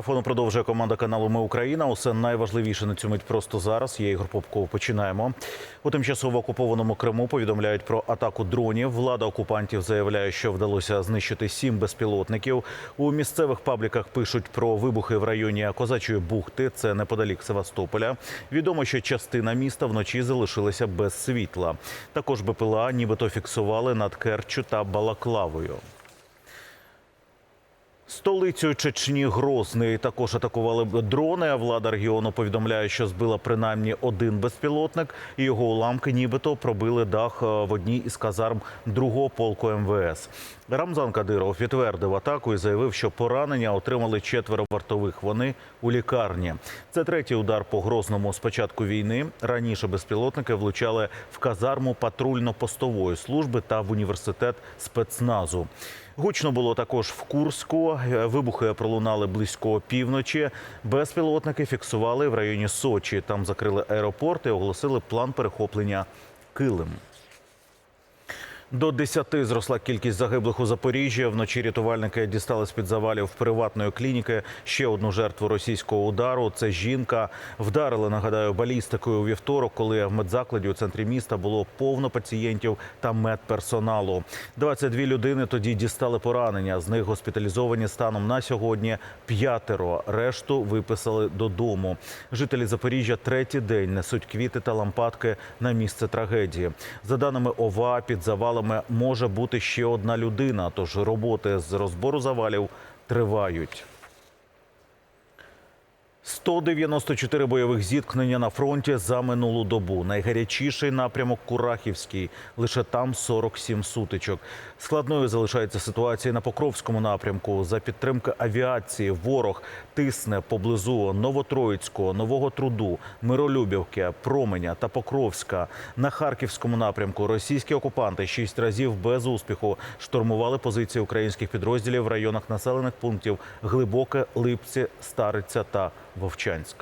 марафону продовжує команда каналу Ми Україна. Усе найважливіше на цю мить просто зараз. Я Ігор Попков. Починаємо. У тимчасово окупованому Криму повідомляють про атаку дронів. Влада окупантів заявляє, що вдалося знищити сім безпілотників. У місцевих пабліках пишуть про вибухи в районі Козачої бухти. Це неподалік Севастополя. Відомо, що частина міста вночі залишилася без світла. Також БПЛА нібито фіксували над Керчу та Балаклавою. Столицю Чечні Грозний також атакували дрони. Влада регіону повідомляє, що збила принаймні один безпілотник, і його уламки нібито пробили дах е, в одній із казарм другого полку МВС. Рамзан Кадиров підтвердив атаку і заявив, що поранення отримали четверо вартових. Вони у лікарні. Це третій удар по Грозному з початку війни. Раніше безпілотники влучали в казарму патрульно-постової служби та в університет спецназу. Гучно було також в Курську. Е, Вибухи пролунали близько півночі. Безпілотники фіксували в районі Сочі. Там закрили аеропорт і оголосили план перехоплення Килим. До 10 зросла кількість загиблих у Запоріжжі. Вночі рятувальники дістали з під завалів приватної клініки ще одну жертву російського удару. Це жінка. Вдарили, нагадаю, балістикою у вівторок, коли в медзакладі у центрі міста було повно пацієнтів та медперсоналу. 22 людини тоді дістали поранення. З них госпіталізовані станом на сьогодні п'ятеро. Решту виписали додому. Жителі Запоріжжя третій день несуть квіти та лампадки на місце трагедії. За даними ОВА, під завалами може бути ще одна людина. Тож роботи з розбору завалів тривають. 194 бойових зіткнення на фронті за минулу добу. Найгарячіший напрямок Курахівський. Лише там 47 сутичок. Складною залишається ситуація на Покровському напрямку. За підтримки авіації ворог тисне поблизу Новотроїцького, Нового Труду, Миролюбівки, Променя та Покровська. На Харківському напрямку російські окупанти шість разів без успіху штурмували позиції українських підрозділів в районах населених пунктів Глибоке, Липці, Стариця та Вовчанськ.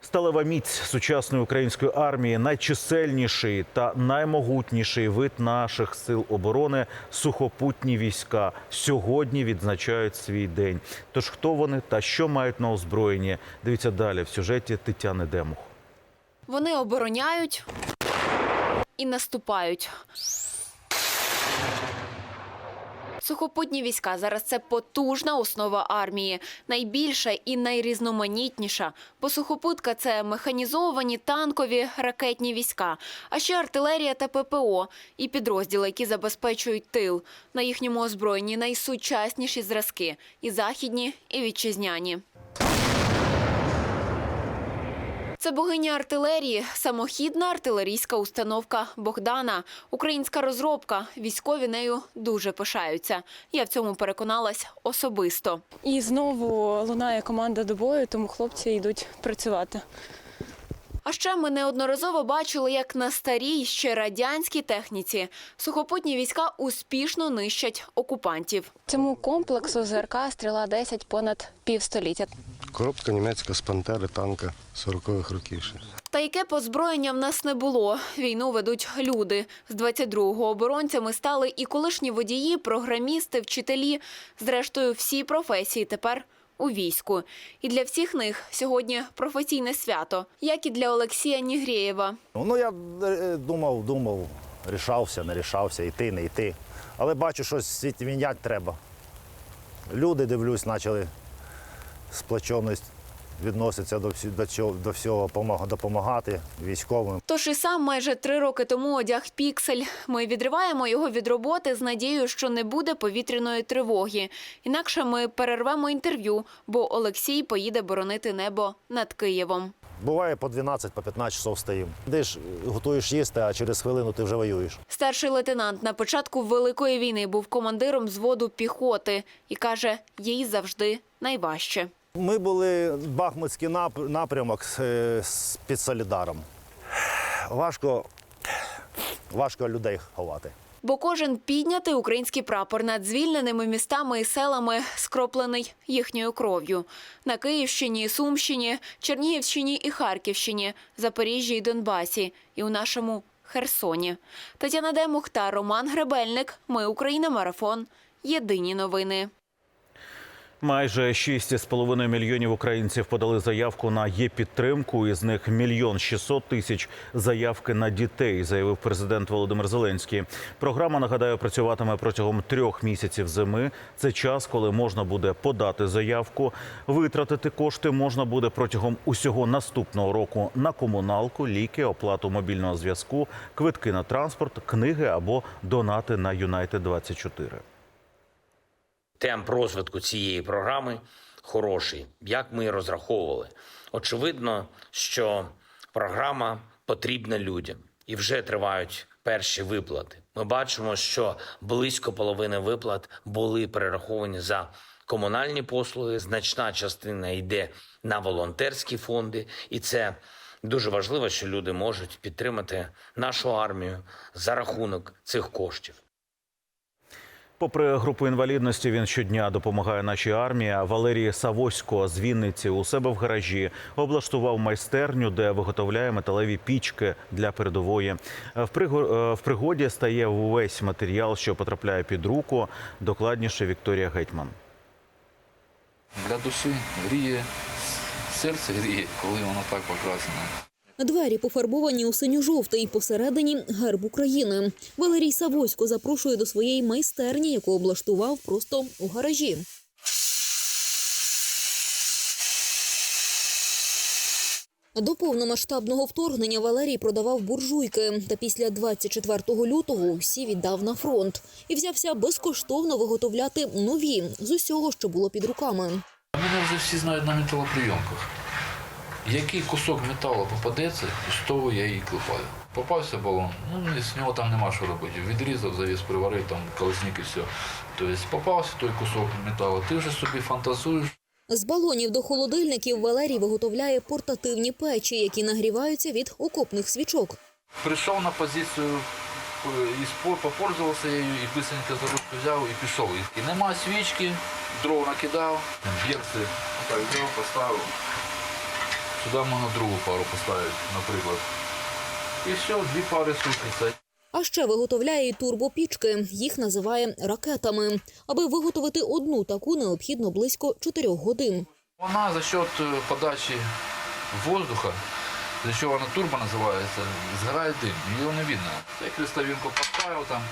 Сталева міць сучасної української армії найчисельніший та наймогутніший вид наших сил оборони сухопутні війська сьогодні відзначають свій день. Тож хто вони та що мають на озброєнні? Дивіться далі в сюжеті Тетяни Демух. Вони обороняють і наступають. Сухопутні війська зараз це потужна основа армії, найбільша і найрізноманітніша. Бо сухопутка це механізовані танкові ракетні війська, а ще артилерія та ППО і підрозділи, які забезпечують тил. На їхньому озброєнні найсучасніші зразки і західні, і вітчизняні. Це богиня артилерії, самохідна артилерійська установка Богдана. Українська розробка. Військові нею дуже пишаються. Я в цьому переконалась особисто. І знову лунає команда до бою, тому хлопці йдуть працювати. А ще ми неодноразово бачили, як на старій ще радянській техніці сухопутні війська успішно нищать окупантів. Цьому комплексу ЗРК стріла 10 понад півстоліття. Коробка німецька з пантери танка 40-х років. ще. Та яке позброєння в нас не було. Війну ведуть люди. З 22-го оборонцями стали і колишні водії, програмісти, вчителі. Зрештою, всі професії тепер у війську. І для всіх них сьогодні професійне свято, як і для Олексія Нігрєєва. Ну, я е, думав, думав, рішався, не рішався, йти, не йти. Але бачу, що світ міняти треба. Люди, дивлюсь, почали сплоченість відноситься до, всі- до, цього, до всього, допомагати військовим. Тож і сам майже три роки тому одяг піксель. Ми відриваємо його від роботи з надією, що не буде повітряної тривоги. Інакше ми перервемо інтерв'ю, бо Олексій поїде боронити небо над Києвом. Буває по 12, по 15 часов стоїмо. Де ж готуєш їсти, а через хвилину ти вже воюєш. Старший лейтенант на початку Великої війни був командиром взводу піхоти і каже, їй завжди найважче. Ми були Бахмутський нап- напрямок е, з- під Солідаром. Важко, важко людей ховати. Бо кожен піднятий український прапор над звільненими містами і селами скроплений їхньою кров'ю. На Київщині, Сумщині, Чернігівщині і Харківщині, Запоріжжі і Донбасі, і у нашому Херсоні. Тетяна Демух та Роман Гребельник. Ми Україна. Марафон. Єдині новини. Майже 6,5 мільйонів українців подали заявку на є-підтримку. Із них мільйон 600 тисяч заявки на дітей, заявив президент Володимир Зеленський. Програма, нагадаю, працюватиме протягом трьох місяців зими. Це час, коли можна буде подати заявку. Витратити кошти можна буде протягом усього наступного року на комуналку, ліки, оплату мобільного зв'язку, квитки на транспорт, книги або донати на Юнайтед 24 Темп розвитку цієї програми хороший, як ми і розраховували. Очевидно, що програма потрібна людям і вже тривають перші виплати. Ми бачимо, що близько половини виплат були перераховані за комунальні послуги. Значна частина йде на волонтерські фонди, і це дуже важливо, що люди можуть підтримати нашу армію за рахунок цих коштів. Попри групу інвалідності, він щодня допомагає нашій армії. Валерій Савосько з Вінниці у себе в гаражі облаштував майстерню, де виготовляє металеві пічки для передової. В приго- е, в пригоді стає увесь матеріал, що потрапляє під руку. Докладніше Вікторія Гетьман. Для душі гріє, серце гріє, коли воно так покрасене. Двері пофарбовані у синьо-жовтий, посередині герб України. Валерій Савосько запрошує до своєї майстерні, яку облаштував просто у гаражі. До повномасштабного вторгнення Валерій продавав буржуйки, та після 24 лютого усі віддав на фронт і взявся безкоштовно виготовляти нові з усього, що було під руками. Мене вже всі знають на металоприйомках. Який кусок металу попадеться, з того я її клепаю. Попався балон, ну і з нього там нема що робити. Відрізав, завіс, приварив, там колесник і все. Тобто попався той кусок металу, ти вже собі фантазуєш. З балонів до холодильників Валерій виготовляє портативні печі, які нагріваються від окопних свічок. Прийшов на позицію е, і спор, попользувався нею, і бисенько за ручку взяв і пішов. І нема свічки, дров накидав, берці так поставив. Сюди можна другу пару поставити, наприклад. І все, дві пари сушиться. А ще виготовляє і турбопічки. Їх називає ракетами. Аби виготовити одну таку, необхідно близько 4 годин. Вона за счет е, подачі воздуха, за що вона турбо називається, згорає дим, її не видно. Я крестовинку поставив там,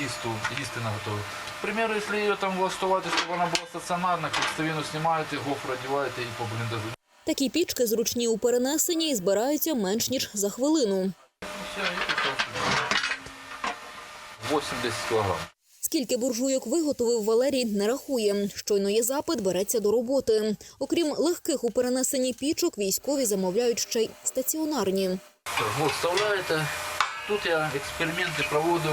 їсту, їсти наготовив. К якщо її там влаштувати, щоб вона була стаціонарна, крестовину знімаєте, гофру одягаєте і по бліндажу. Такі пічки зручні у перенесенні і збираються менш ніж за хвилину. Все, і пішов сюди. 80 кілограм. Скільки буржуйок виготовив Валерій, не рахує. Щойно є запит, береться до роботи. Окрім легких у перенесенні пічок, військові замовляють ще й стаціонарні. Вот, вставляєте. Тут я експерименти проводив.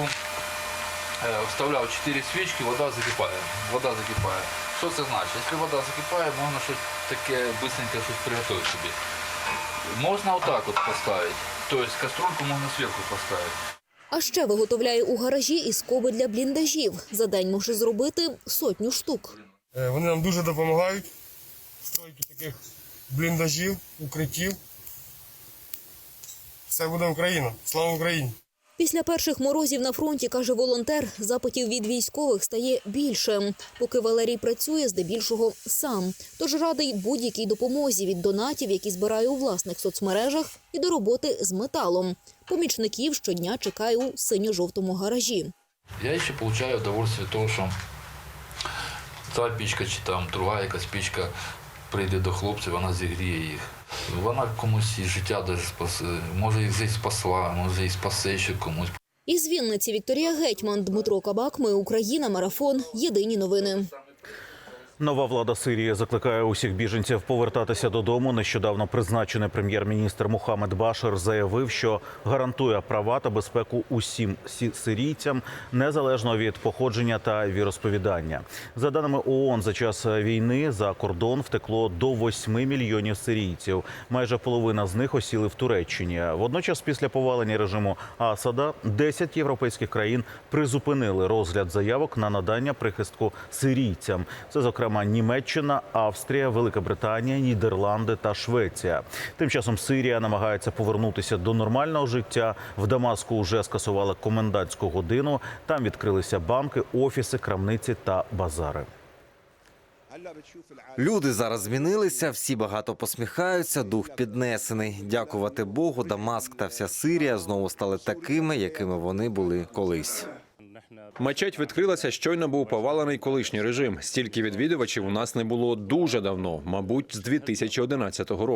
Е, Вставляв 4 свічки, вода закипає. Вода закипає. Що це значить? Якщо вода закипає, можна щось таке быстренько щось приготувати собі. Можна отак от поставити. Тобто каструльку можна зверху поставити. А ще виготовляє у гаражі і скоби для бліндажів. За день може зробити сотню штук. Е, Вони нам дуже допомагають в стройці таких бліндажів, укриттів. Все буде Україна. Слава Україні! Після перших морозів на фронті, каже волонтер, запитів від військових стає більше. Поки Валерій працює, здебільшого сам. Тож радий будь-якій допомозі від донатів, які збирає у власних соцмережах, і до роботи з металом. Помічників щодня чекає у синьо-жовтому гаражі. Я ще отримую удовольствие того, що ця пічка чи там друга якась пічка прийде до хлопців, вона зігріє їх. Вона комусь і життя даже спасе. Може і спасла, може і спасе ще комусь. Із Вінниці Вікторія Гетьман, Дмитро Кабак. Ми Україна. Марафон. Єдині новини. Нова влада Сирії закликає усіх біженців повертатися додому. Нещодавно призначений прем'єр-міністр Мухаммед Башир заявив, що гарантує права та безпеку усім сі- сирійцям незалежно від походження та віросповідання. За даними ООН, за час війни за кордон втекло до 8 мільйонів сирійців. Майже половина з них осіли в Туреччині. Водночас, після повалення режиму Асада, 10 європейських країн призупинили розгляд заявок на надання прихистку сирійцям. Це зокрема Німеччина, Австрія, Велика Британія, Нідерланди та Швеція. Тим часом Сирія намагається повернутися до нормального життя. В Дамаску вже скасували комендантську годину. Там відкрилися банки, офіси, крамниці та базари. Люди зараз змінилися, всі багато посміхаються, дух піднесений. Дякувати Богу, Дамаск та вся Сирія знову стали такими, якими вони були колись. Мечеть відкрилася, щойно був повалений колишній режим. Стільки відвідувачів у нас не було дуже давно, мабуть, з 2011 року.